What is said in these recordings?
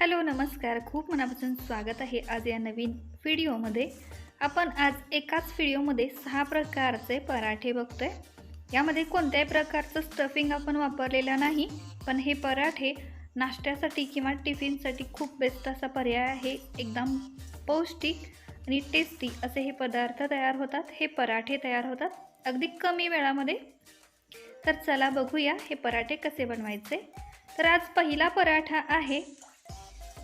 Hello नमस्कार. खूप मनापासून स्वागत आहे आज या नवीन व्हिडिओमध्ये. आपण आज एकाच व्हिडिओमध्ये सहा प्रकारचे पराठे बघतोय. यामध्ये कोणत्याही प्रकारचं स्टफिंग आपण वापरलेलं नाही पण हे पराठे नाश्त्यासाठी किंवा टिफिनसाठी खूप बेस्ट असा पर्याय आहे. एकदम पौष्टिक आणि टेस्टी असे हे पदार्थ तयार होतात. हे पराठे तयार होतात अगदी कमी वेळामध्ये. तर चला बघूया हे पराठे कसे बनवायचे. तर आज पहिला पराठा आहे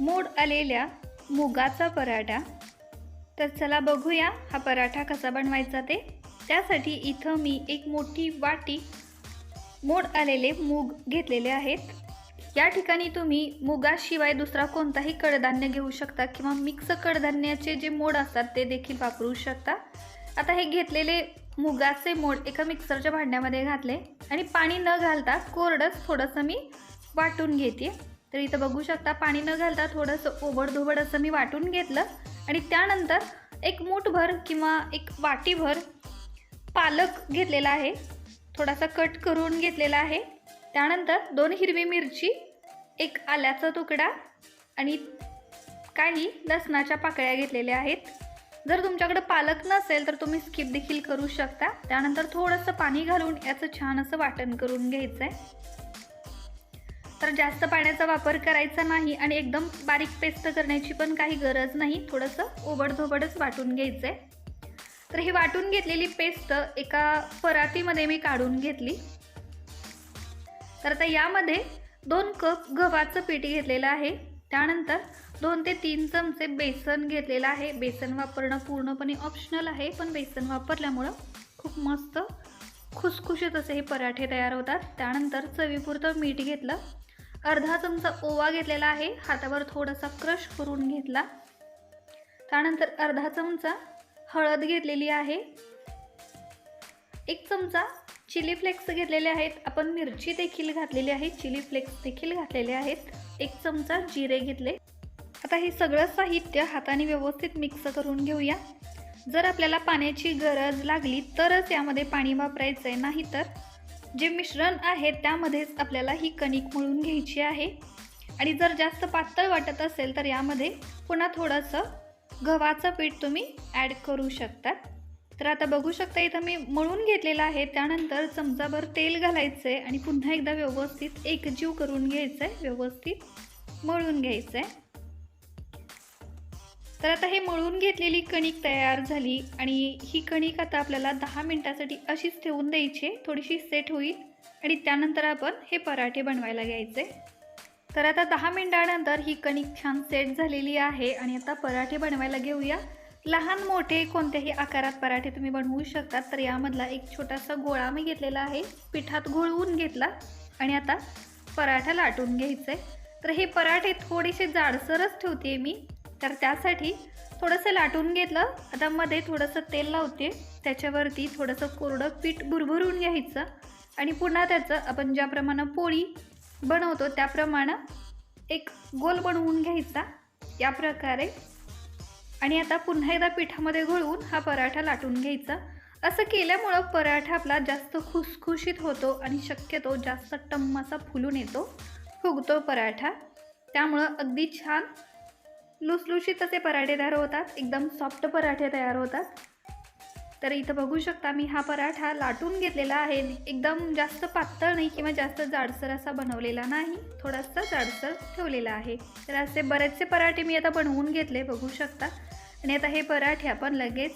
मोड आलेल्या मुगाचा पराठा. तर चला बघूया हा पराठा कसा बनवायचा ते. त्यासाठी इथं मी एक मोठी वाटी मोड आलेले मूग घेतलेले आहेत. या ठिकाणी तुम्ही मुगाशिवाय दुसरा कोणताही कडधान्य घेऊ शकता किंवा मिक्स कडधान्याचे जे मोड असतात ते देखील वापरू शकता. आता हे घेतलेले मुगाचे मोड एका मिक्सरच्या भांड्यामध्ये घातले आणि पाणी न घालता कोरडंच थोडंसं मी वाटून घेते. तर इथं बघू शकता पाणी न घालता थोडंसं ओबडधोबड असं मी वाटून घेतलं. आणि त्यानंतर एक मूठभर किंवा एक वाटीभर पालक घेतलेला आहे. थोडासा कट करून घेतलेला आहे. त्यानंतर दोन हिरवी मिरची एक आल्याचा तुकडा आणि काही लसणाच्या पाकळ्या घेतलेल्या आहेत. जर तुमच्याकडे पालक नसेल तर तुम्ही स्किप देखील करू शकता. त्यानंतर थोडंसं पाणी घालून याचं छान असं वाटण करून घ्यायचं आहे तर जास्त पाण्याचा वापर करायचा नाही आणि एकदम बारीक पेस्ट करण्याची पण काही गरज नाही. थोडंसं ओबडधोबडच वाटून घ्यायचं आहे तर ही वाटून घेतलेली पेस्ट एका परातीमध्ये मी काढून घेतली. तर आता यामध्ये दोन कप गव्हाचं पीठ घेतलेलं आहे. त्यानंतर दोन ते तीन चमचे बेसन घेतलेलं आहे. बेसन वापरणं पूर्णपणे ऑप्शनल आहे पण बेसन वापरल्यामुळं खूप मस्त खुसखुशीत असे हे पराठे तयार होतात. त्यानंतर चवीपुरतं मीठ घेतलं. अर्धा चमचा ओवा घेतलेला आहे. हातावर थोडासा क्रश करून घेतला. त्यानंतर अर्धा चमचा हळद घेतलेली आहे. एक चमचा चिली फ्लेक्स घेतलेले आहेत. आपण मिरची देखील घातलेली आहे. चिली फ्लेक्स देखील घातलेले आहेत. एक चमचा जिरे घेतले. आता हे सगळं साहित्य हाताने व्यवस्थित मिक्स करून घेऊया. जर आपल्याला पाण्याची गरज लागली तरच यामध्ये पाणी वापरायचं आहे नाही तर जे मिश्रण आहे त्यामध्येच आपल्याला ही कणिक मळून घ्यायची आहे. आणि जर जास्त पातळ वाटत असेल तर यामध्ये पुन्हा थोडंसं गव्हाचं पीठ तुम्ही ॲड करू शकता. तर आता बघू शकता इथं मी मळून घेतलेलं आहे. त्यानंतर चमचाभर तेल घालायचं आहे आणि पुन्हा एकदा व्यवस्थित एकजीव करून घ्यायचं आहे व्यवस्थित मळून घ्यायचं आहे तर आता हे मळून घेतलेली कणिक तयार झाली आणि ही कणिक आता आपल्याला दहा मिनटासाठी अशीच ठेवून द्यायची. थोडीशी सेट होईल आणि त्यानंतर आपण हे पराठे बनवायला घ्यायचे. तर आता दहा मिनटानंतर ही कणिक छान सेट झालेली आहे आणि आता पराठे बनवायला घेऊया. लहान मोठे कोणत्याही आकारात पराठे तुम्ही बनवू शकता तर यामधला एक छोटासा गोळा मी घेतलेला आहे. पिठात घोळवून घेतला आणि आता पराठा लाटून घ्यायचं. आहे तर हे पराठे थोडेसे जाडसरच ठेवते मी. तर त्यासाठी थोडंसं लाटून घेतलं. आता मध्ये थोडंसं तेल लावते. त्याच्यावरती थोडंसं कोरडं पीठ भुरभरून घ्यायचं. आणि पुन्हा त्याचं आपण ज्याप्रमाणे पोळी बनवतो त्याप्रमाणे एक गोल बनवून घ्यायचा. या प्रकारे. आणि आता पुन्हा एकदा पिठामध्ये घोळवून हा पराठा लाटून घ्यायचा. असं केल्यामुळं पराठा आपला जास्त खुसखुशीत होतो आणि शक्यतो जास्त टम्मासा फुलून येतो. फुगतो पराठा. त्यामुळं अगदी छान लुसलुशीत असे पराठे तयार होतात. एकदम सॉफ्ट पराठे तयार होतात. तर इथं बघू शकता मी हा पराठा लाटून घेतलेला आहे. एकदम जास्त पातळ नाही किंवा जास्त जाडसर असा बनवलेला नाही. थोडासा जाडसर ठेवलेला आहे. तर असे बरेचसे पराठे मी आता बनवून घेतले बघू शकता. आणि आता हे पराठे आपण लगेच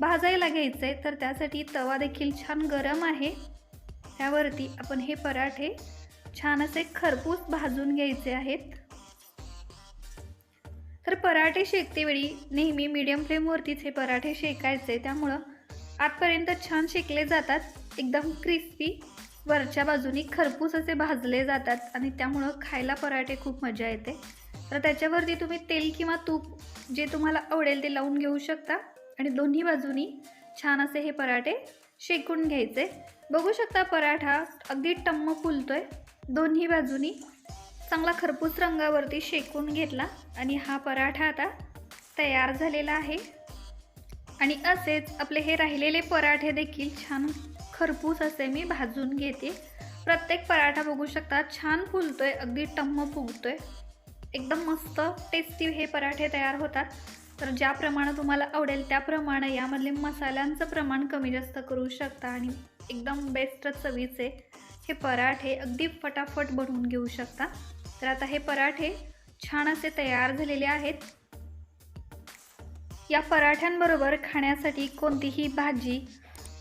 भाजायला घ्यायचे. आहे तर त्यासाठी तवा देखील छान गरम आहे. त्यावरती आपण हे पराठे छान असे खरपूस भाजून घ्यायचे आहेत. तर पराठे शेकतेवेळी नेहमी मीडियम फ्लेमवरतीच हे पराठे शेकायचे. त्यामुळं आतपर्यंत छान शेकले जातात. एकदम क्रिस्पी वरच्या बाजूनी खरपूस असे भाजले जातात आणि त्यामुळं खायला पराठे खूप मजा येते. तर त्याच्यावरती तुम्ही तेल किंवा तूप जे तुम्हाला आवडेल ते लावून घेऊ शकता. आणि दोन्ही बाजूनी छान असे हे पराठे शेकून घ्यायचे. बघू शकता पराठा अगदी टम्म फुलतो आहे दोन्ही बाजूनी चांगला खरपूस रंगावरती शेकून घेतला आणि हा पराठा आता तयार झालेला आहे. आणि असेच आपले हे राहिलेले पराठे देखील छान खरपूस असे मी भाजून घेते. प्रत्येक पराठा बघू शकता छान फुलतोय अगदी टम्म फुगतोय. एकदम मस्त टेस्टी हे पराठे तयार होतात. तर ज्याप्रमाणे तुम्हाला आवडेल त्याप्रमाणे यामधले मसाल्यांचं प्रमाण कमी जास्त करू शकता आणि एकदम बेस्ट चवीचे हे पराठे अगदी फटाफट बनवून घेऊ शकता. तर आता हे पराठे छान असे तयार झालेले आहेत. या पराठ्यांबरोबर खाण्यासाठी कोणतीही भाजी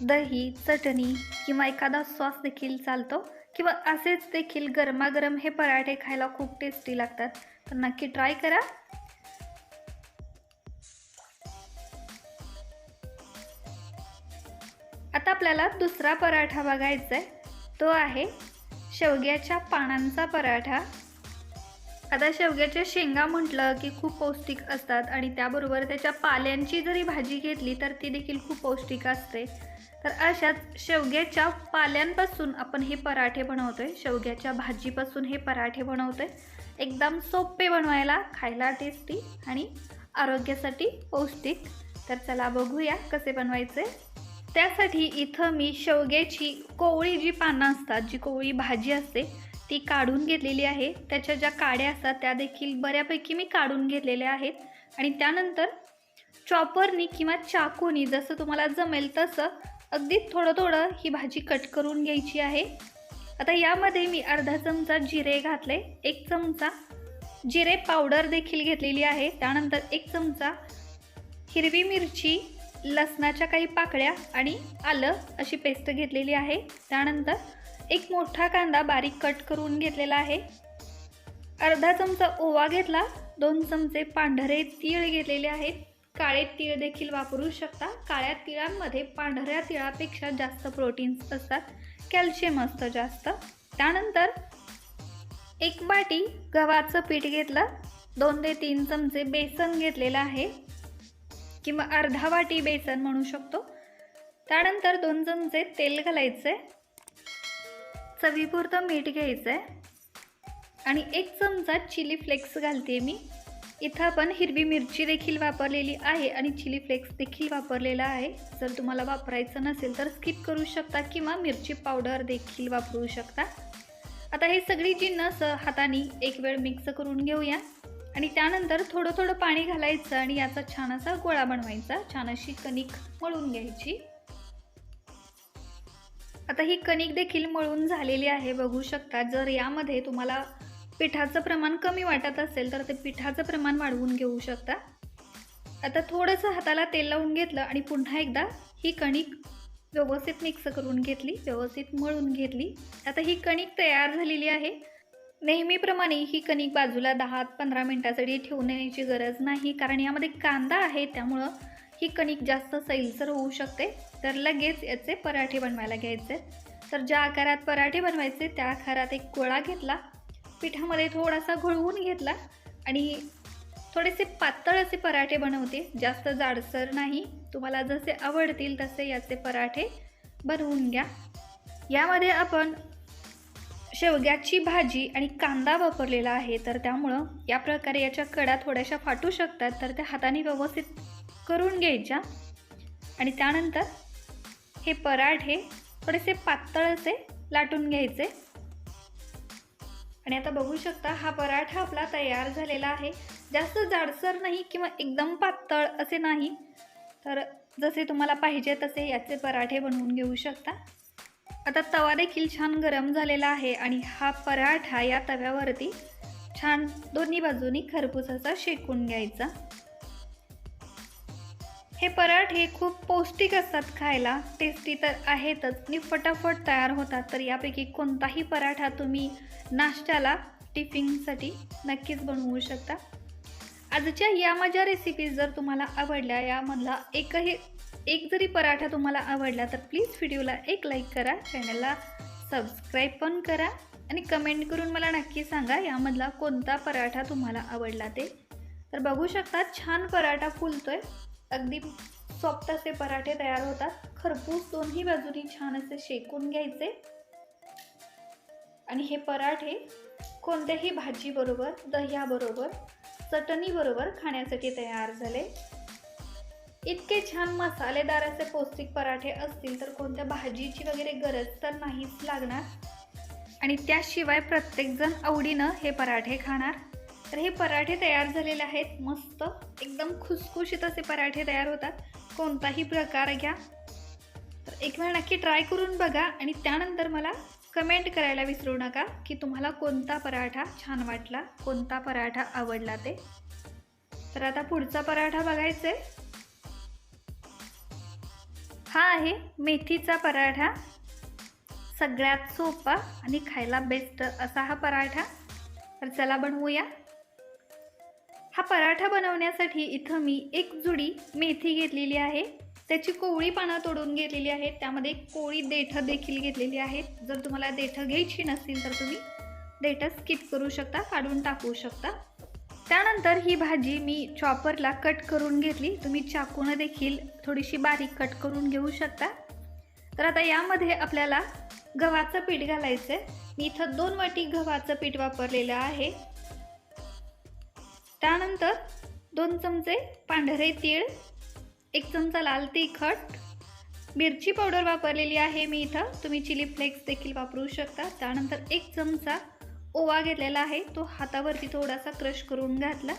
दही चटणी किंवा एखादा सॉस देखील चालतो किंवा असेच देखील गरमागरम हे पराठे खायला खूप टेस्टी लागतात. तर नक्की ट्राय करा. आता आपल्याला दुसरा पराठा बघायचा आहे तो आहे शेवग्याच्या पानांचा पराठा. आता शेवग्याच्या शेंगा म्हटलं की खूप पौष्टिक असतात आणि त्याबरोबर त्याच्या पाल्यांची जरी भाजी घेतली तर ती देखील खूप पौष्टिक असते. तर अशाच शेवग्याच्या पाल्यांपासून आपण हे पराठे बनवतो आहे शेवग्याच्या भाजीपासून हे पराठे बनवतो आहे एकदम सोपे बनवायला खायला टेस्टी आणि आरोग्यासाठी पौष्टिक. तर चला बघूया कसे बनवायचे. त्यासाठी इथं मी शेवग्याची कोवळी जी पानं असतात जी कोवळी भाजी असते ती काढून घेतलेली आहे. त्याच्या ज्या काड्या असतात त्या देखील बऱ्यापैकी मी काढून घेतलेल्या आहेत. आणि त्यानंतर चॉपरनी किंवा चाकूनी जसं तुम्हाला जमेल तसं अगदी थोडं थोडं ही भाजी कट करून घ्यायची आहे. आता यामध्ये मी अर्धा चमचा जिरे घातले एक चमचा जिरे पावडर देखील घेतलेली आहे. त्यानंतर एक चमचा हिरवी मिरची लसणाच्या काही पाकळ्या आणि आलं अशी पेस्ट घेतलेली आहे. त्यानंतर एक मोठा कांदा बारीक कट करून घेतलेला आहे. अर्धा चमचा ओवा घेतला दोन चमचे पांढरे तीळ घेतलेले आहेत. काळे तीळ देखील वापरू शकता. काळ्या तिळांमध्ये पांढऱ्या तिळापेक्षा जास्त प्रोटीन्स असतात. कॅल्शियम असतं जास्त. त्यानंतर एक बाटी गव्हाचं पीठ घेतलं. दोन ते तीन चमचे बेसन घेतलेलं आहे. किंवा अर्धा वाटी बेसन म्हणू शकतो. त्यानंतर दोन चमचे तेल घालायचे चवीपुरतं मीठ घ्यायचं आहे आणि एक चमचा चिली फ्लेक्स घालते मी. इथं आपण हिरवी मिरची देखील वापरलेली आहे आणि चिली फ्लेक्स देखील वापरलेला आहे. जर तुम्हाला वापरायचं नसेल तर स्किप करू शकता किंवा मिरची पावडर देखील वापरू शकता. आता हे सगळी जिन्नस हाताने एक वेळ मिक्स करून घेऊया. आणि त्यानंतर थोडं थोडं पाणी घालायचं आणि याचा छान असा गोळा बनवायचा. छान अशी कणिक मळून घ्यायची. आता ही कणिक देखील मळून झालेली आहे बघू शकता. जर यामध्ये तुम्हाला पिठाचं प्रमाण कमी वाटत असेल तर ते पिठाचं प्रमाण वाढवून घेऊ शकता. आता थोडंसं हाताला तेल लावून घेतलं आणि पुन्हा एकदा ही कणिक व्यवस्थित मिक्स करून घेतली व्यवस्थित मळून घेतली. आता ही कणिक तयार झालेली आहे. नेहमीप्रमाणे ही कणिक बाजूला दहा पंधरा मिनटासाठी ठेवून येण्याची गरज नाही कारण यामध्ये कांदा आहे त्यामुळं ही कणिक जास्त सैलसर होऊ शकते. तर लगेच याचे पराठे बनवायला घ्यायचे. तर ज्या आकारात पराठे बनवायचे त्या आकारात एक गोळा घेतला. पिठामध्ये थोडासा घोळवून घेतला आणि थोडेसे पातळ असे पराठे बनवते. जास्त जाडसर नाही. तुम्हाला जसे आवडतील तसे याचे पराठे बनवून घ्या. यामध्ये आपण शेवग्याची भाजी आणि कांदा वापरलेला आहे. तर त्यामुळं या प्रकारे याच्या कडा थोड्याशा फाटू शकतात. तर त्या हाताने व्यवस्थित करून घ्यायच्या आणि त्यानंतर हे पराठे थोडेसे पातळ असे लाटून घ्यायचे. आणि आता बघू शकता हा पराठा आपला तयार झालेला आहे. जास्त जाडसर नाही किंवा एकदम पातळ असे नाही. तर जसे तुम्हाला पाहिजे तसे याचे पराठे बनवून घेऊ शकता. आता तवा देखील छान गरम झालेला आहे आणि हा पराठा या तव्यावरती छान दोन्ही बाजूनी खरपूस असा शेकून घ्यायचा. हे पराठे खूप पौष्टिक असतात खायला. टेस्टी तर आहेतच. आणि फटाफट तयार होतात. तर यापैकी कोणताही पराठा तुम्ही नाश्त्याला टिफिनसाठी नक्कीच बनवू शकता. आजच्या या माझ्या रेसिपीज जर तुम्हाला आवडल्या यामधला एकही एक जरी पराठा तुम्हाला आवडला तर प्लीज व्हिडिओला एक लाईक करा. चॅनलला सबस्क्राईब पण करा. आणि कमेंट करून मला नक्की सांगा यामधला कोणता पराठा तुम्हाला आवडला ते. तर बघू शकता छान पराठा फुलतो आहे अगदी सॉफ्ट असे पराठे तयार होतात. खरपूस दोन्ही बाजूनी छान असे शेकून घ्यायचे. आणि हे पराठे कोणत्याही भाजीबरोबर दह्याबरोबर चटणीबरोबर खाण्यासाठी तयार झाले. इतके छान मसालेदार असे पौष्टिक पराठे असतील तर कोणत्या भाजीची वगैरे गरज तर नाहीच लागणार. आणि त्याशिवाय प्रत्येकजण आवडीनं हे पराठे खाणार. तर हे पराठे तयार झालेले आहेत. मस्त. एकदम खुसखुशीत असे पराठे तयार होतात. कोणताही प्रकार घ्या. तर एक वेळ नक्की ट्राय करून बघा आणि त्यानंतर मला कमेंट करायला विसरू नका की तुम्हाला कोणता पराठा छान वाटला कोणता पराठा आवडला ते. तर आता पुढचा पराठा बघायचा आहे हा आहे मेथीचा पराठा. सगळ्यात सोपा आणि खायला बेस्ट असा हा पराठा. तर चला बनवूया. हा पराठा बनवण्यासाठी इथं मी एक जुडी मेथी घेतलेली आहे. त्याची कोवळी पानं तोडून घेतलेली आहेत. त्यामध्ये कोळी देठं देखील घेतलेली आहेत. जर तुम्हाला देठं घ्यायची नसतील तर तुम्ही देठं स्किप करू शकता काढून टाकू शकता. त्यानंतर ही भाजी मी चॉपरला कट करून घेतली. तुम्ही चाकूनं देखील थोडीशी बारीक कट करून घेऊ शकता. तर आता यामध्ये आपल्याला गव्हाचं पीठ घालायचं आहे मी इथं दोन वाटी गव्हाचं पीठ वापरलेलं आहे. त्यानंतर दोन चमचे पांढरे तीळ एक चमचा लाल तिखट. मिरची पावडर वापरलेली आहे मी इथं. तुम्ही चिली फ्लेक्स देखील वापरू शकता. त्यानंतर एक चमचा ओवा घेतलेला आहे. तो हातावरती थोडासा क्रश करून घातला.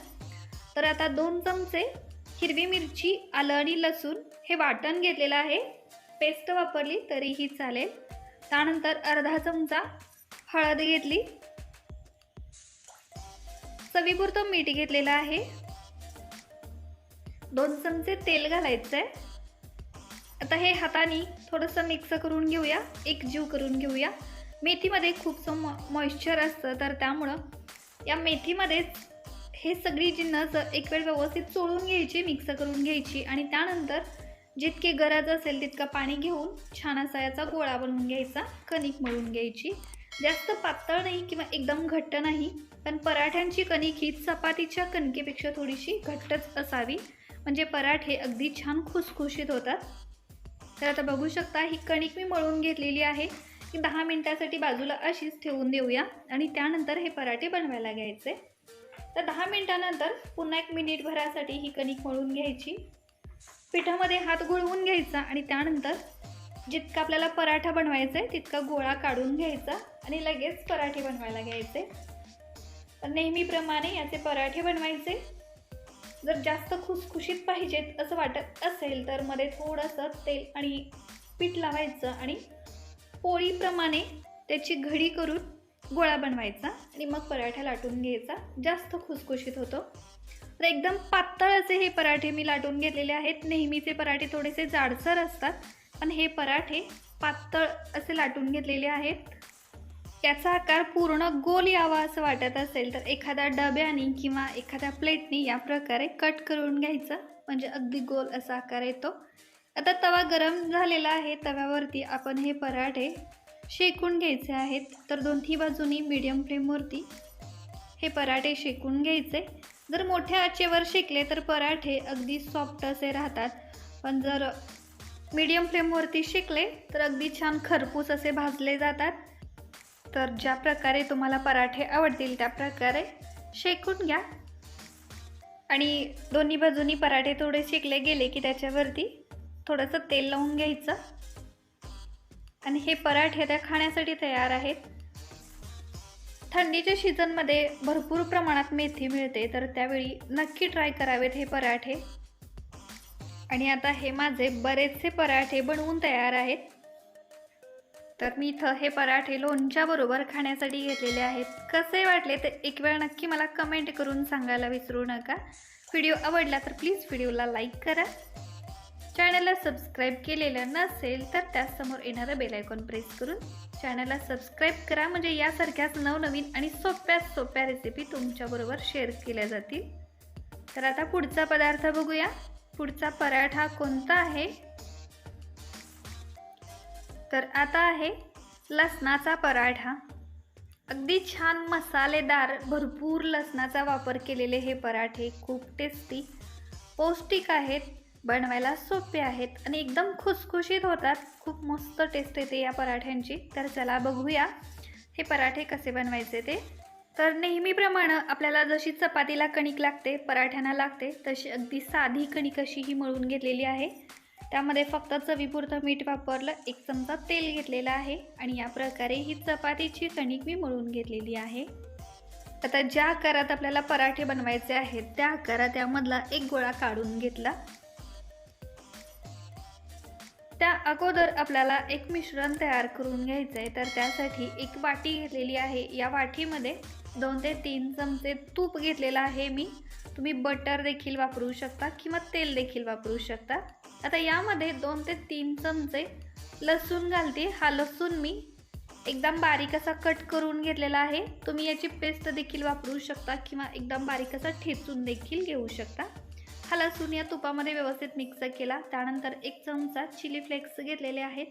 तर आता दोन चमचे हिरवी मिरची आलं आणि लसूण हे वाटण घेतलेलं आहे. पेस्ट वापरली तरीही चालेल. त्यानंतर अर्धा चमचा हळद घेतली. चवीपुरतं मीठ घेतलेलं आहे. दोन चमचे तेल घालायचं आहे आता हे हाताने थोडंसं मिक्स करून घेऊया एक जीव करून घेऊया. मेथीमध्ये खूपसं मॉ मॉइश्चर असतं तर त्यामुळं या मेथीमध्येच हे सगळी जिन्नस एक वेळ व्यवस्थित चोळून घ्यायची मिक्स करून घ्यायची आणि त्यानंतर जितके गरज असेल तितकं पाणी घेऊन छान असा याचा गोळा बनवून घ्यायचा कणिक मळून घ्यायची. जास्त पातळ नाही किंवा एकदम घट्ट नाही. पण पराठ्यांची कणिक ही चपातीच्या कणकेपेक्षा थोडीशी घट्टच असावी. म्हणजे पराठे अगदी छान खुसखुशीत होतात. तर आता बघू शकता ही कणिक मी मळून घेतलेली आहे. की दहा मिनटासाठी बाजूला अशीच ठेवून देऊया. आणि त्यानंतर हे पराठे बनवायला घ्यायचे. तर दहा मिनटानंतर पुन्हा एक मिनिटभरासाठी ही कणिक मळून घ्यायची. पिठामध्ये हात गुळवून घ्यायचा आणि त्यानंतर जितका आपल्याला पराठा बनवायचा आहे तितका गोळा काढून घ्यायचा आणि लगेच पराठे बनवायला घ्यायचे. तर नेहमीप्रमाणे याचे पराठे बनवायचे. जर जास्त खुसखुशीत पाहिजेत असं वाटत असेल तर मध्ये थोडंसं तेल आणि पीठ लावायचं आणि पोळीप्रमाणे त्याची घडी करून गोळा बनवायचा आणि मग पराठा लाटून घ्यायचा. जास्त खुसखुशीत होतो. तर एकदम पातळ असे हे पराठे मी लाटून घेतलेले आहेत. नेहमीचे पराठे थोडेसे जाडसर असतात पण हे पराठे पातळ असे लाटून घेतलेले आहेत. याचा आकार पूर्ण गोल यावा असं वाटत असेल तर एखाद्या डब्याने किंवा एखाद्या प्लेटने या प्रकारे कट करून घ्यायचं. म्हणजे अगदी गोल असा आकार येतो. आता तवा गरम झालेला आहे. तव्यावरती आपण हे पराठे शेकून घ्यायचे आहेत. तर दोन्ही बाजूनी मीडियम फ्लेमवरती हे पराठे शेकून घ्यायचे. जर मोठ्या आचेवर शेकले तर पराठे अगदी सॉफ्ट असे राहतात. पण जर मीडियम फ्लेमवरती शेकले तर अगदी छान खरपूस असे भाजले जातात. तर ज्या प्रकारे तुम्हाला पराठे आवडतील त्या प्रकारे शेकून घ्या. आणि दोन्ही बाजूनी पराठे थोडे शेकले गेले की त्याच्यावरती थोडंसं तेल लावून घ्यायचं. आणि हे पराठे त्या खाण्यासाठी तयार आहेत. थंडीच्या सीझनमध्ये भरपूर प्रमाणात मेथी मिळते तर त्यावेळी नक्की ट्राय करावेत हे पराठे. आणि आता हे माझे बरेचसे पराठे बनवून तयार आहेत. तर मी इथं हे पराठे लोणच्याबरोबर खाण्यासाठी घेतलेले आहेत. कसे वाटले ते एक वेळ नक्की मला कमेंट करून सांगायला विसरू नका. व्हिडिओ आवडला तर प्लीज व्हिडिओला लाईक करा. चॅनलला सबस्क्राईब केलेलं नसेल तर त्याचसमोर येणारं बेलायकॉन प्रेस करून चॅनलला सबस्क्राईब करा. म्हणजे यासारख्याच नवनवीन आणि सोप्या सोप्या रेसिपी तुमच्याबरोबर शेअर केल्या जातील. तर आता पुढचा पदार्थ बघूया. पुढचा पराठा कोणता आहे? तर आता आहे लसणाचा पराठा. अगदी छान मसालेदार भरपूर लसणाचा वापर केलेले हे पराठे खूप टेस्टी पौष्टिक आहेत बनवायला सोपे आहेत आणि एकदम खुसखुशीत होतात. खूप मस्त टेस्ट येते या पराठ्यांची. तर चला बघूया हे पराठे कसे बनवायचे ते. तर नेहमीप्रमाणे आपल्याला जशी चपातीला कणिक लागते पराठ्यांना लागते तशी अगदी साधी कणिक अशी ही मळून घेतलेली आहे. त्यामध्ये फक्त चवीपुरतं मीठ वापरलं एक चमचा तेल घेतलेला आहे आणि या प्रकारे ही चपातीची कणिक मी मळून घेतलेली आहे. आता ज्या आकारात आपल्याला पराठे बनवायचे आहेत त्या आकारात त्यामधला एक गोळा काढून घेतला. त्या अगोदर आपल्याला एक मिश्रण तयार करून घ्यायचं आहे तर त्यासाठी एक वाटी घेतलेली आहे. या वाटीमध्ये दोन ते तीन चमचे तूप घेतलेलं आहे मी. तुम्ही बटर देखील वापरू शकता किंवा तेल देखील वापरू शकता. आता यामध्ये दोन ते तीन चमचे लसूण घालते. हा लसूण मी एकदम बारीक असा कट करून घेतलेला आहे. तुम्ही याची पेस्ट देखील वापरू शकता किंवा एकदम बारीक असा ठेचून देखील घेऊ शकता. हा लसूण या तुपामध्ये व्यवस्थित मिक्स केला. त्यानंतर एक चमचा चिली फ्लेक्स घेतलेले आहेत.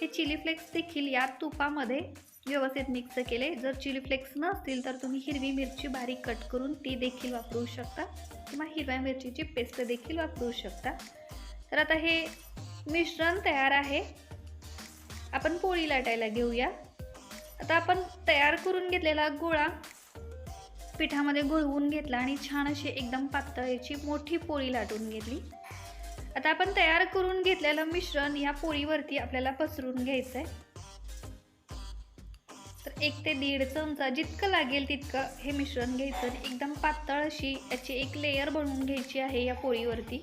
हे चिली फ्लेक्स देखील या तुपामध्ये व्यवस्थित मिक्स केले. जर चिली फ्लेक्स नसतील तर तुम्ही हिरवी मिरची बारीक कट करून ती देखील वापरू शकता किंवा हिरव्या मिरचीची पेस्ट देखील वापरू शकता. तर आता हे मिश्रण तयार आहे. आपण पोळी लाटायला घेऊया. आता आपण तयार करून घेतलेला गोळा पिठामध्ये गुळवून घेतला आणि छान अशी एकदम पातळ याची मोठी पोळी लाटून घेतली. आता आपण तयार करून घेतलेलं मिश्रण या पोळीवरती आपल्याला पसरून घ्यायचं आहे तर एक ते दीड चमचा जितकं लागेल तितकं हे मिश्रण घ्यायचं आणि एकदम पातळ अशी याची एक लेयर बनवून घ्यायची आहे या पोळीवरती.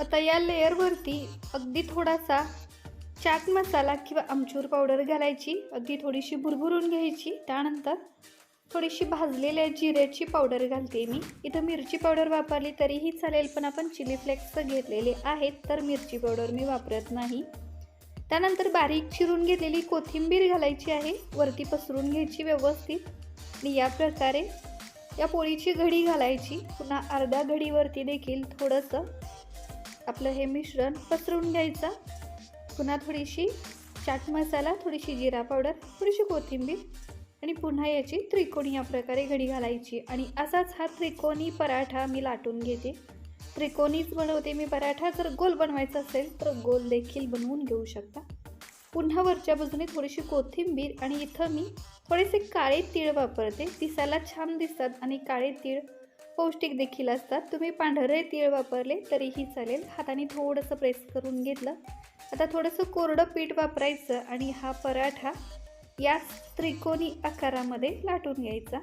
आता या लेयरवरती अगदी थोडासा चाट मसाला किंवा आमचूर पावडर घालायची अगदी थोडीशी भुरभुरून घ्यायची त्यानंतर थोडीशी भाजलेल्या जिऱ्याची पावडर घालते मी. इथं मिरची पावडर वापरली तरीही चालेल पण आपण चिली फ्लेक्स घेतलेले आहेत तर मिरची पावडर मी वापरत नाही. त्यानंतर बारीक चिरून घेतलेली कोथिंबीर घालायची आहे वरती पसरून घ्यायची व्यवस्थित. आणि या प्रकारे या पोळीची घडी घालायची. पुन्हा अर्ध्या घडीवरती देखील थोडंसं आपलं हे मिश्रण पसरून घ्यायचं. पुन्हा थोडीशी चाट मसाला थोडीशी जिरा पावडर थोडीशी कोथिंबीर आणि पुन्हा याची त्रिकोणी या प्रकारे घडी घालायची. आणि असाच हा त्रिकोणी पराठा मी लाटून घेते. त्रिकोणीच बनवते मी पराठा. जर गोल बनवायचा असेल तर गोल देखील बनवून घेऊ शकता. पुन्हा वरच्या बाजूने थोडीशी कोथिंबीर आणि इथं मी थोडेसे काळे तीळ वापरते. दिसायला छान दिसतात आणि काळे तीळ पौष्टिक देखील असतात. तुम्ही पांढरे तीळ वापरले तरीही चालेल. हाताने थोडंसं प्रेस करून घेतलं. आता थोडंसं कोरडं पीठ वापरायचं आणि हा पराठा या त्रिकोणी आकारामध्ये लाटून घ्यायचा.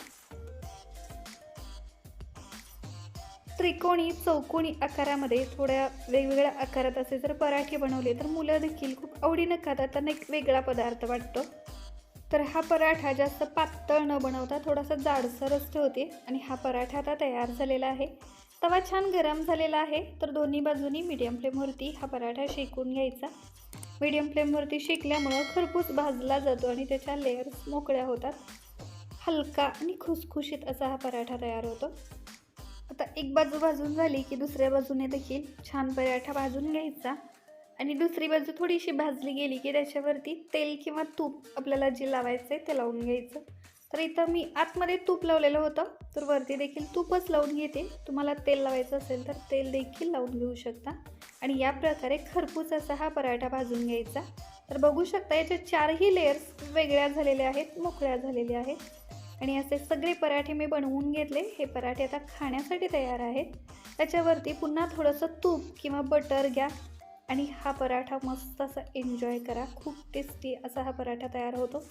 त्रिकोणी चौकोनी आकारामध्ये थोड्या वेगवेगळ्या आकारात असे जर पराठे बनवले तर मुलं देखील खूप आवडीनं खातात. त्यांना एक वेगळा पदार्थ वाटतो. तर हा पराठा जास्त पातळ न बनवता थोडासा जाडसरच ठेवते आणि हा पराठा आता तयार झालेला आहे. तवा छान गरम झालेला आहे तर दोन्ही बाजूनी मीडियम फ्लेमवरती हा पराठा शेकून घ्यायचा. मीडियम फ्लेमवरती शेकल्यामुळं खरपूस भाजला जातो आणि त्याच्या लेअर्स मोकळ्या होतात. हलका आणि खुसखुशीत असा हा पराठा तयार होतो. आता एक बाजू भाजून झाली की दुसऱ्या बाजूने देखील छान पराठा भाजून घ्यायचा. आणि दुसरी बाजू थोडीशी भाजली गेली की त्याच्यावरती तेल किंवा तूप आपल्याला जे लावायचं आहे ते लावून घ्यायचं. तर इथं मी आतमध्ये तूप लावलेलं होतं तर वरती देखील तूपच लावून घेते. तुम्हाला तेल लावायचं असेल तर तेल देखील लावून घेऊ शकता. आणि या प्रकारे खरपूस असा हा पराठा भाजून घ्यायचा. तर बघू शकता याचे चारही लेयर्स वेगळ्या झालेल्या आहेत मोकळ्या झालेल्या आहेत. आणि असे सगळे पराठे मी बनवून घेतले. हे पराठे आता खाण्यासाठी तयार आहेत. त्याच्यावरती पुन्हा थोडंसं तूप किंवा बटर घ्या आणि हा पराठा मस्त असा एन्जॉय करा. खूप टेस्टी असा हा पराठा तयार होतो.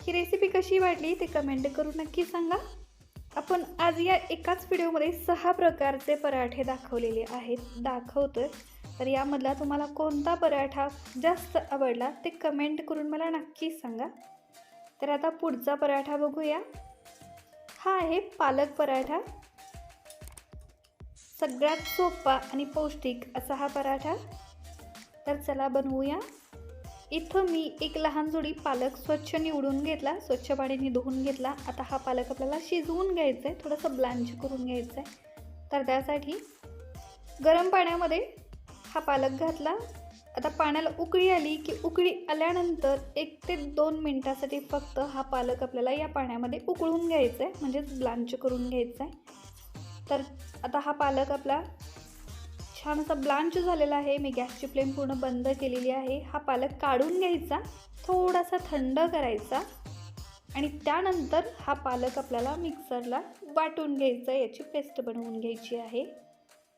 ही रेसिपी कशी वाटली ते कमेंट करून नक्की सांगा. आपण आज या एकाच व्हिडिओमध्ये सहा प्रकारचे पराठे दाखवलेले आहेत दाखवतोय. तर यामधला तुम्हाला कोणता पराठा जास्त आवडला ते कमेंट करून मला नक्की सांगा. तर आता पुढचा पराठा बघूया. हा आहे पालक पराठा. सगळ्यात सोपा आणि पौष्टिक असा हा पराठा. तर चला बनवूया. इथं मी एक लहान जोडी पालक स्वच्छ निवडून घेतला स्वच्छ पाण्याने धुवून घेतला. आता हा पालक आपल्याला शिजवून घ्यायचा आहे थोडंसं ब्लांच करून घ्यायचं आहे तर त्यासाठी गरम पाण्यामध्ये हा पालक घातला. आता पाण्याला उकळी आली की उकळी आल्यानंतर एक ते दोन मिनटासाठी फक्त हा पालक आपल्याला या पाण्यामध्ये उकळून घ्यायचा आहे म्हणजेच ब्लांच करून घ्यायचा आहे तर आता हा पालक आपला छान असा ब्लांच झालेला आहे. मी गॅसची फ्लेम पूर्ण बंद केलेली आहे. हा पालक काढून घ्यायचा थोडासा थंड करायचा आणि त्यानंतर हा पालक आपल्याला मिक्सरला वाटून घ्यायचा याची पेस्ट बनवून घ्यायची आहे.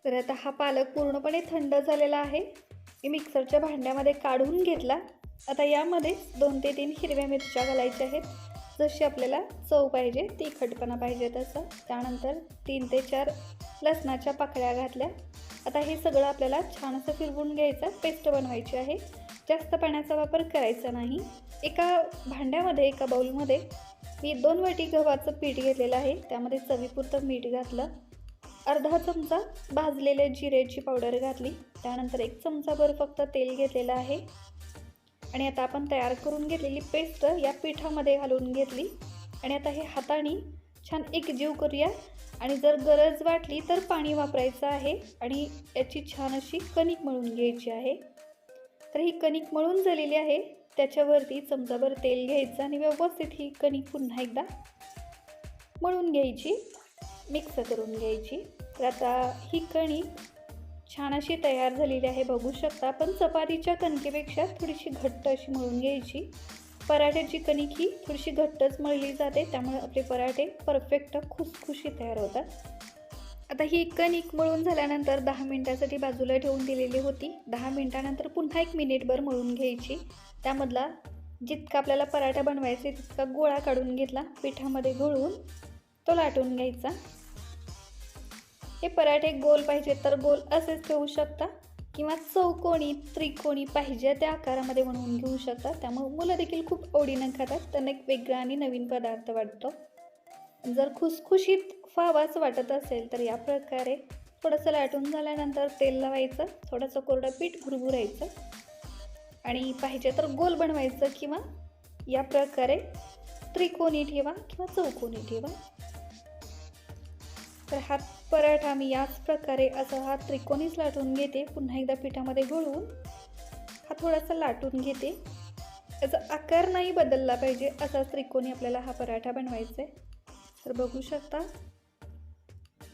तर आता हा पालक पूर्णपणे थंड झालेला आहे. मी मिक्सरच्या भांड्यामध्ये काढून घेतला. आता यामध्ये दोन ते तीन हिरव्या मिरच्या घालायच्या आहेत. जशी आपल्याला चव पाहिजे तिखटपणा पाहिजे तसं. त्यानंतर तीन ते चार लसणाच्या पाकळ्या घातल्या. आता हे सगळं आपल्याला छान असं फिरवून घ्यायचं पेस्ट बनवायची आहे. जास्त पाण्याचा वापर करायचा नाही. एका भांड्यामध्ये एका बाऊलमध्ये मी दोन वाटी गव्हाचं पीठ घेतलेलं आहे. त्यामध्ये चवीपुरतं मीठ घातलं. अर्धा चमचा भाजलेल्या जिऱ्याची पावडर घातली. त्यानंतर एक चमचाभर फक्त तेल घेतलेलं आहे. आणि आता आपण तयार करून घेतलेली पेस्ट या पिठामध्ये घालून घेतली. आणि आता हे हाताने छान एकजीव करूया. आणि जर गरज वाटली तर पाणी वापरायचं आहे आणि याची छान अशी कणिक मळून घ्यायची आहे. तर ही कणिक मळून झालेली आहे. त्याच्यावरती चमचाभर तेल घ्यायचं आणि व्यवस्थित ही कणिक पुन्हा एकदा मळून घ्यायची मिक्स करून घ्यायची. तर आता ही कणिक छान अशी तयार झालेली आहे बघू शकता. पण चपातीच्या कणकेपेक्षा थोडीशी घट्ट अशी मळून घ्यायची. पराठ्याची कणिक ही थोडीशी घट्टच मळली जाते त्यामुळे आपले पराठे परफेक्ट खुसखुशी तयार होतात. आता ही कणिक मळून झाल्यानंतर दहा मिनटासाठी बाजूला ठेवून दिलेली होती. दहा मिनटानंतर पुन्हा एक मिनिटभर मळून घ्यायची. त्यामधला जितका आपल्याला पराठा बनवायचा तितका गोळा काढून घेतला. पिठामध्ये घोळून तो लाटून घ्यायचा. हे पराठे गोल पाहिजे तर गोल असेच ठेवू शकता. किंवा चौकोनी त्रिकोणी पाहिजे त्या आकारामध्ये बनवून घेऊ शकतात. त्यामुळे मुलं देखील खूप आवडीनं खातात. त्यांना एक वेगळा आणि नवीन पदार्थ वाटतो. जर खुसखुशीत फावाच वाटत असेल तर या प्रकारे थोडंसं लाटून झाल्यानंतर तेल लावायचं थोडंसं कोरडं पीठ भुरभुरायचं आणि पाहिजे तर गोल बनवायचं किंवा या प्रकारे त्रिकोणी ठेवा किंवा चौकोनी ठेवा. तर हा पराठा मी याच प्रकारे असा हा त्रिकोणीच लाटून घेते. पुन्हा एकदा पिठामध्ये घोळवून हा थोडासा लाटून घेते. त्याचा आकार नाही बदलला पाहिजे असा त्रिकोणी आपल्याला हा पराठा बनवायचा आहे. तर बघू शकता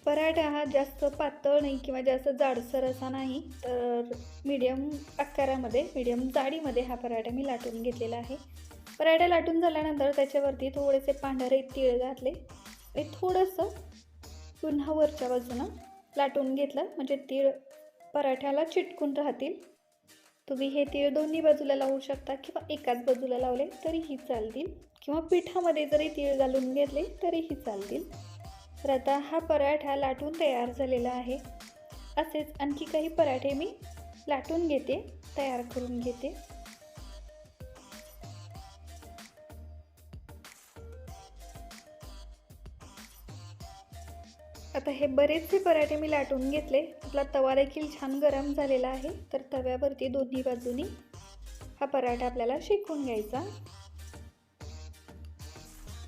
पराठा हा जास्त पातळ नाही किंवा जास्त जाडसर असा नाही तर मीडियम आकारामध्ये मीडियम जाडीमध्ये हा पराठा मी लाटून घेतलेला आहे. पराठा लाटून झाल्यानंतर त्याच्यावरती थोडेसे पांढरे तीळ घातले. आणि थोडंसं पुन्हा वरच्या बाजूनं लाटून घेतलं. म्हणजे तीळ पराठ्याला चिटकून राहतील. तुम्ही हे तीळ दोन्ही बाजूला लावू शकता किंवा एकाच बाजूला लावले तरीही चालतील. किंवा पिठामध्ये जरी तीळ घालून घेतले तरीही चालतील. तर आता हा पराठा लाटून तयार झालेला आहे. असेच आणखी काही पराठे मी लाटून घेते तयार करून घेते. आता हे बरेचसे पराठे मी लाटून घेतले. आपला तवा देखील छान गरम झालेला आहे. तर तव्यावरती दोन्ही बाजूनी हा पराठा आपल्याला शेकून घ्यायचा.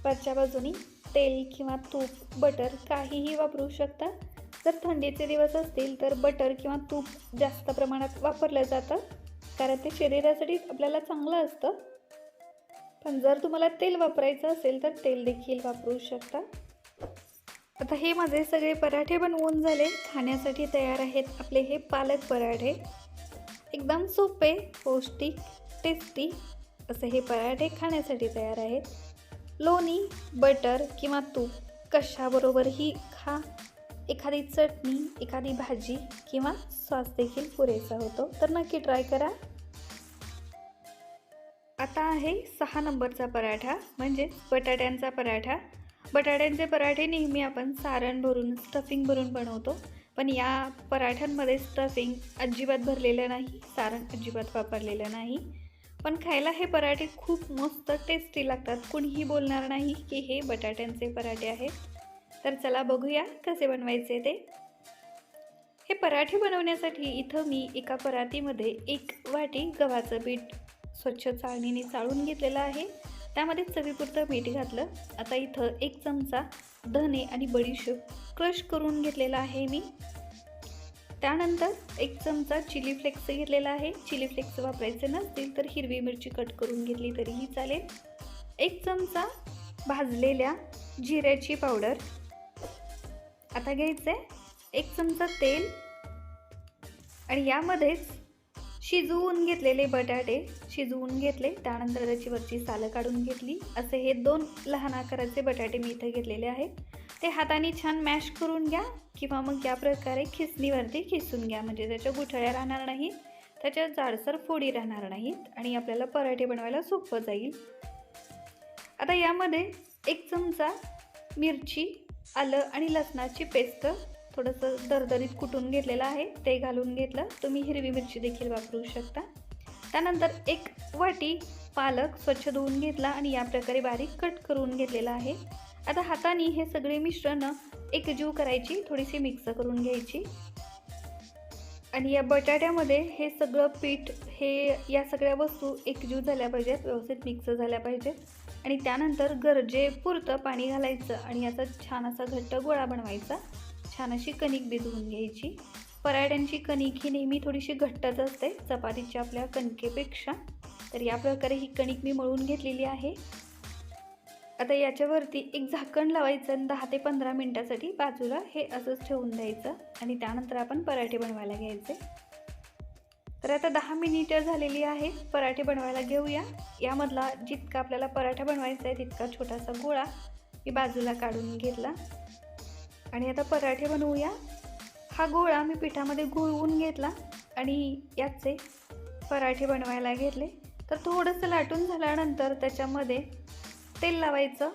वरच्या बाजूनी तेल किंवा तूप बटर काहीही वापरू शकता. जर थंडीचे दिवस असतील तर बटर किंवा तूप जास्त प्रमाणात वापरलं जातं. कारण ते शरीरासाठी आपल्याला चांगलं असतं. पण जर तुम्हाला तेल वापरायचं असेल तर तेल देखील वापरू शकता. आता हे माझे सगळे पराठे बनवून झाले. खाण्यासाठी तयार आहेत आपले हे पालक पराठे. एकदम सोपे पौष्टिक टेस्टी असे हे पराठे खाण्यासाठी तयार आहेत. लोणी बटर किंवा तूप कशाबरोबरही खा. एखादी चटणी एखादी भाजी किंवा सॉस देखील पुरेसा होतो तर नक्की ट्राय करा. आता आहे सहा नंबरचा पराठा म्हणजे बटाट्यांचा पराठा. बटाट्यांचे पराठे नेहमी आपण सारण भरून स्टफिंग भरून बनवतो. पण या पराठ्यांमध्ये स्टफिंग अजिबात भरलेलं नाही सारण अजिबात वापरलेलं नाही. पण खायला हे पराठे खूप मस्त टेस्टी लागतात. कुणीही बोलणार नाही की हे बटाट्यांचे पराठे आहेत. तर चला बघूया कसे बनवायचे ते. हे पराठे बनवण्यासाठी इथं मी एका परातीमध्ये एक वाटी गव्हाचं पीठ स्वच्छ चाळणीने चाळून घेतलेलं आहे. त्यामध्ये चवीपुरतं मीठ घातलं. आता इथं एक चमचा धने आणि बडीशेप क्रश करून घेतलेला आहे मी. त्यानंतर एक चमचा चिली फ्लेक्स घेतलेला आहे. चिली फ्लेक्स वापरायचे नसतील तर हिरवी मिरची कट करून घेतली तरीही चालेल. एक चमचा भाजलेल्या जिऱ्याची पावडर. आता घ्यायचं आहे एक चमचा तेल. आणि यामध्येच शिजवून घेतलेले बटाटे शिजवून घेतले. त्यानंतर त्याची वरची सालं काढून घेतली. असे हे दोन लहान आकाराचे बटाटे मी इथं घेतलेले आहेत. ते हाताने छान मॅश करून घ्या किंवा मग या प्रकारे खिसणीवरती खिसून घ्या. म्हणजे त्याच्या गुठळ्या राहणार नाही त्याच्या जाडसर फोडी राहणार नाहीत आणि आपल्याला पराठे बनवायला सोपं जाईल. आता यामध्ये एक चमचा मिरची आलं आणि लसणाची पेस्ट थोडंसं दरदरीत कुटून घेतलेलं आहे. ते घालून घेतलं. तुम्ही हिरवी मिरची देखील वापरू शकता. त्यानंतर एक वाटी पालक स्वच्छ धुवून घेतला आणि या प्रकारे बारीक कट करून घेतलेला आहे. आता हाताने हे सगळे मिश्रण एकजीव करायची थोडीशी मिक्स करून घ्यायची. आणि या बटाट्यामध्ये हे सगळं पीठ हे या सगळ्या वस्तू एकजीव झाल्या पाहिजेत व्यवस्थित मिक्स झाल्या पाहिजेत. आणि त्यानंतर गरजेपुरतं पाणी घालायचं आणि याचा छान असा घट्ट गोळा बनवायचा. छान अशी कणिक भिजवून घ्यायची. पराठ्यांची कणिक ही नेहमी थोडीशी घट्टच असते चपातीच्या आपल्या कणकेपेक्षा. तर या प्रकारे ही कणिक मी मळून घेतलेली आहे. आता याच्यावरती एक झाकण लावायचं आणि दहा ते पंधरा मिनटासाठी बाजूला हे असंच ठेवून द्यायचं आणि त्यानंतर आपण पराठे बनवायला घ्यायचे. तर आता दहा मिनिटं झालेली आहेत पराठे बनवायला घेऊया. यामधला जितका आपल्याला पराठा बनवायचा आहे तितका छोटासा गोळा मी बाजूला काढून घेतला. आणि आता पराठे बनवूया. हा गोळा मी पिठामध्ये गुळवून घेतला आणि याचे पराठे बनवायला घेतले. तर थोडंसं लाटून झाल्यानंतर त्याच्यामध्ये तेल लावायचं.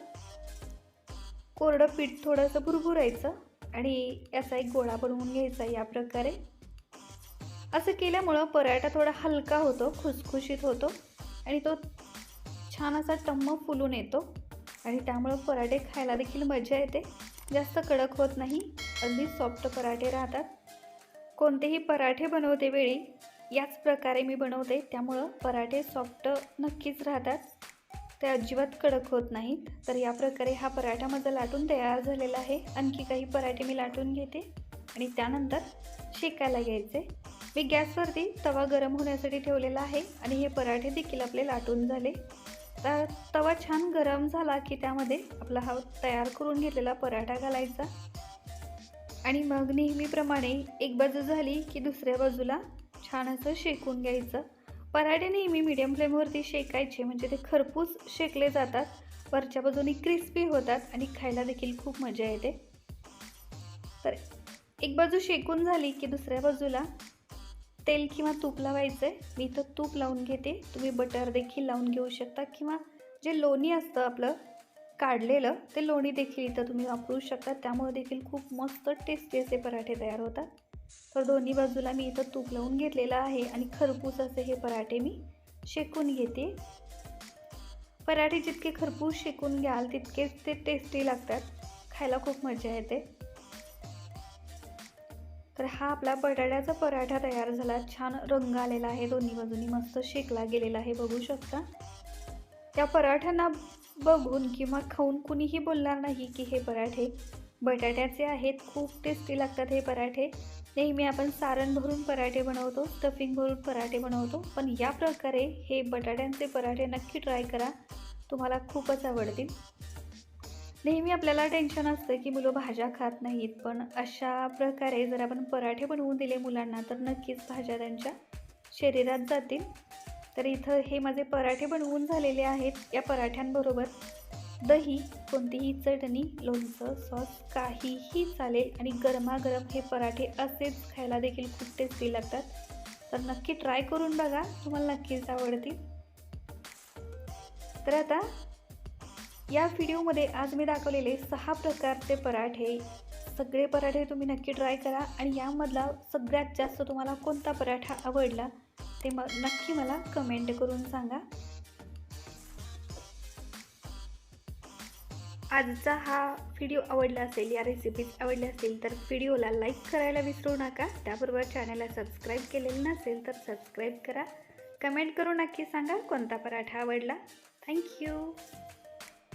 कोरडं पीठ थोडंसं भुरभुरायचं आणि याचा एक गोळा बनवून घ्यायचा या प्रकारे. असं केल्यामुळं पराठा थोडा हलका होतो खुसखुशीत होतो आणि तो छान असा टम्म फुलून येतो. आणि त्यामुळं पराठे खायला देखील मजा येते. जास्त कडक होत नाही अगदी सॉफ्ट पराठे राहतात. कोणतेही पराठे बनवते वेळी याच प्रकारे मी बनवते. त्यामुळं पराठे सॉफ्ट नक्कीच राहतात. ते अजिबात कडक होत नाहीत तर या प्रकारे हा पराठा माझा लाटून तयार झालेला आहे. आणखी काही पराठे मी लाटून घेते आणि त्यानंतर शेकायला घ्यायचे. मी गॅसवरती तवा गरम होण्यासाठी ठेवलेला आहे आणि हे पराठे देखील आपले लाटून झाले. तर तवा छान गरम झाला की त्यामध्ये आपला हा तयार करून घेतलेला पराठा घालायचा. आणि मग नेहमीप्रमाणे एक बाजू झाली की दुसऱ्या बाजूला छान असं शेकून घ्यायचं. पराठे नेहमी मीडियम फ्लेमवरती शेकायचे म्हणजे ते खरपूस शेकले जातात. वरच्या बाजूने क्रिस्पी होतात आणि खायला देखील खूप मजा येते. तर एक बाजू शेकून झाली की दुसऱ्या बाजूला तेल किंवा तूप लावायचं आहे मी इथं तूप लावून घेते. तुम्ही बटर देखील लावून घेऊ शकता किंवा जे लोणी असतं आपलं काढलेलं ते लोणी देखील इथं तुम्ही वापरू शकता. त्यामुळे देखील खूप मस्त टेस्टी असे पराठे तयार होतात. तर दोन्ही बाजूला मी इथं तूप लावून घेतलेलं आहे आणि खरपूस असे हे पराठे मी शेकून घेते. पराठे जितके खरपूस शेकून घ्याल तितकेच ते टेस्टी लागतात. खायला खूप मजा येते. तर हा आपला बटाट्याचा पराठा तयार झाला. छान रंग आलेला आहे. दोन्ही बाजूनी मस्त शेकला गेलेला आहे. बघू शकता. त्या पराठ्यांना बघून किंवा खाऊन कुणीही बोलणार नाही की हे पराठे बटाट्याचे आहेत. खूप टेस्टी लागतात हे पराठे. नेहमी आपण सारण भरून पराठे बनवतो स्टफिंग भरून पराठे बनवतो. पण या प्रकारे हे बटाट्यांचे पराठे नक्की ट्राय करा. तुम्हाला खूपच आवडतील. नेहमी आपल्याला टेन्शन असतं की मुलं भाज्या खात नाहीत पण अशा प्रकारे जर आपण पराठे बनवून दिले मुलांना तर नक्कीच भाज्या त्यांच्या शरीरात जातील. तर इथं हे माझे पराठे बनवून झालेले आहेत. या पराठ्यांबरोबर दही कोणतीही चटणी लोणचं सॉस काहीही चालेल आणि गरमागरम हे पराठे असेच खायला देखील खूप टेस्टी लागतात. तर नक्की ट्राय करून बघा तुम्हाला नक्कीच आवडतील. तर आता या व्हिडिओमध्ये आज मी दाखवलेले सहा प्रकारचे पराठे. सगळे पराठे तुम्ही नक्की ट्राय करा आणि यामधला सगळ्यात जास्त तुम्हाला कोणता पराठा आवडला ते मग नक्की मला कमेंट करून सांगा. आजचा हा व्हिडिओ आवडला असेल या रेसिपीज आवडल्या असेल तर व्हिडिओला लाईक करायला विसरू नका. त्याबरोबर चॅनलला सबस्क्राईब केलेलं नसेल तर सबस्क्राईब करा. कमेंट करून नक्की सांगा कोणता पराठा आवडला. थँक्यू